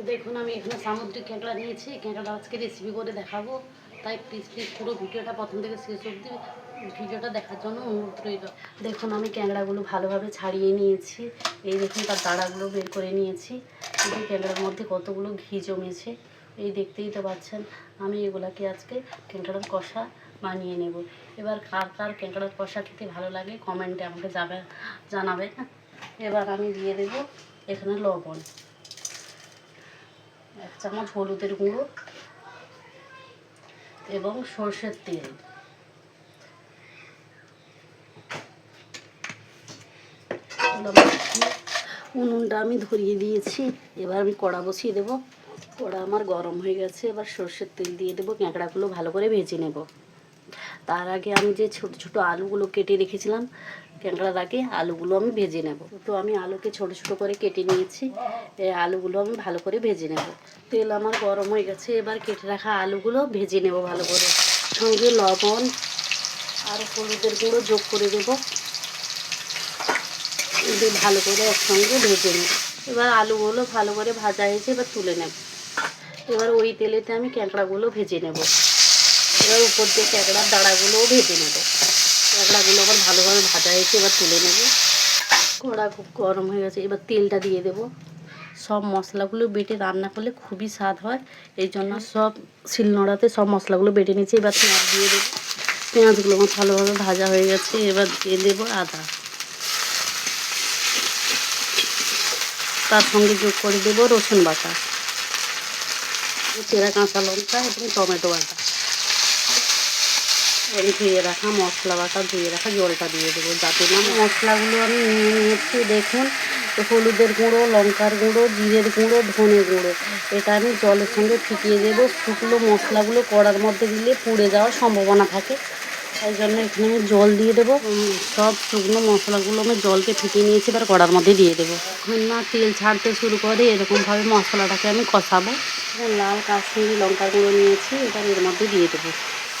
দেখুন, আমি এখানে সামুদ্রিক ক্যাঁকড়া নিয়েছি। ক্যাঁকড়া আজকে রেসিপি করে দেখাবো। তাই প্লিজ প্লিজ পুরো ভিডিওটা প্রথম থেকে শেষ অবধি ভিডিওটা দেখার জন্য অনুরোধ রইল। দেখুন, আমি ক্যাঁকড়াগুলো ভালোভাবে ছাড়িয়ে নিয়েছি। এই দেখুন, তার দাঁড়াগুলো বের করে নিয়েছি। এই ক্যাঁকড়ার মধ্যে কতগুলো ঘি জমেছে, এই দেখতেই তো পাচ্ছেন। আমি এগুলাকে আজকে ক্যাঁকড়ার কষা বানিয়ে নেব। এবার কার কার ক্যাঁকড়ার কষা খেতে ভালো লাগে কমেন্টে আমাকে যাবে জানাবে এবার আমি দিয়ে দেবো এখানে লবণ। এক চামচ হলুদের গুঁড়ো এবং সর্ষের তেল। উনুনটা আমি ধরিয়ে দিয়েছি। এবার আমি কড়া বসিয়ে দেবো। কড়া আমার গরম হয়ে গেছে। এবার সর্ষের তেল দিয়ে দেবো। ক্যাঁকড়াগুলো ভালো করে ভেজে নেব। তার আগে আমি যে ছোট ছোট আলুগুলো কেটে রেখেছিলাম ক্যাঁকড়ার আগে আলুগুলো আমি ভেজে নেব। তো আমি আলুকে ছোট ছোট করে কেটে নিয়েছি। এই আলুগুলো আমি ভালো করে ভেজে নেব। তেল আমার গরম হয়ে গেছে, এবার কেটে রাখা আলুগুলো ভেজে নেব ভালো করে। সঙ্গে লবণ আর হলুদের গুঁড়ো যোগ করে দেবো। দিয়ে ভালো করে একসঙ্গে ভেজে নেব। এবার আলুগুলো ভালো করে ভাজা হয়েছে, এবার তুলে নেব। এবার ওই তেলেতে আমি ক্যাঁকড়াগুলো ভেজে নেব। এবার উপর দিয়ে ক্যাঁকড়ার দাঁড়াগুলোও ভেজে নেব। ভালোভাবে ভাজা হয়েছে, এবার তুলে নেব। কড়া খুব গরম হয়ে গেছে, এবার তেলটা দিয়ে দেব। সব মশলাগুলো বেটে রান্না করলে খুবই স্বাদ হয়, এই জন্য সব শিলনোড়াতে সব মশলাগুলো বেটে নিয়েছি। এবার পেঁয়াজ দিয়ে দেবো। পেঁয়াজগুলো আমার ভালোভাবে ভাজা হয়ে গেছে, এবার দিয়ে দেবো আদা। তার সঙ্গে যোগ করে দেবো রসুন বাটা, চেরা কাঁচা লঙ্কা এবং টমেটো বাটা। ধুয়ে রাখা মশলা বাটা ধুয়ে রাখা জলটা দিয়ে দেবো। যাতে না মশলাগুলো আমি নিয়ে নিয়েছি, দেখুন হলুদের গুঁড়ো, লঙ্কার গুঁড়ো, জিরের গুঁড়ো, ধনে গুঁড়ো। এটা আমি জলের সঙ্গে ফিটিয়ে দেবো। শুকনো মশলাগুলো কড়ার মধ্যে দিলে পুড়ে যাওয়ার সম্ভাবনা থাকে। তাই জন্য এখানে আমি জল দিয়ে দেবো। সব শুকনো মশলাগুলো আমি জলকে ফিটিয়ে নিয়েছি, এবার কড়ার মধ্যে দিয়ে দেবো। এখন না তেল ছাড়তে শুরু করে এরকমভাবে মশলাটাকে আমি কষাবো। লাল কাশ্মীরি লঙ্কার গুঁড়ো নিয়েছি, এবার এর মধ্যে দিয়ে দেবো।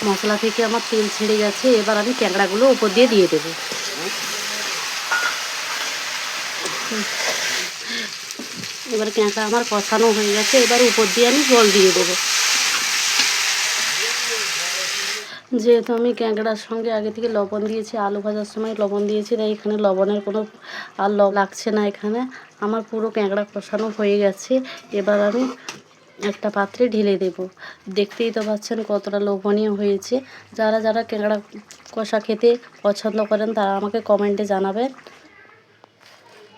মশলা থেকে আমার তেল ছেড়ে গেছে, এবার আমি ক্যাঁকড়াগুলো উপর দিয়ে দিয়ে দেবো। এবার ক্যাঁকড়া আমার কষানো হয়ে গেছে, এবার উপর দিয়ে আমি জল দিয়ে দেবো। যেহেতু আমি ক্যাঁকড়ার সঙ্গে আগে থেকে লবণ দিয়েছি, আলু ভাজার সময় লবণ দিয়েছি, তাই এখানে লবণের কোনো আর লাগছে না এখানে। আমার পুরো ক্যাঁকড়া কষানো হয়ে গেছে, এবার আমি একটা পাত্রে ঢেলে দেব। দেখতেই তো পাচ্ছেন কতটা লোভনীয় হয়েছে। যারা যারা কেঁকড়া কষা খেতে পছন্দ করেন তারা আমাকে কমেন্টে জানাবেন।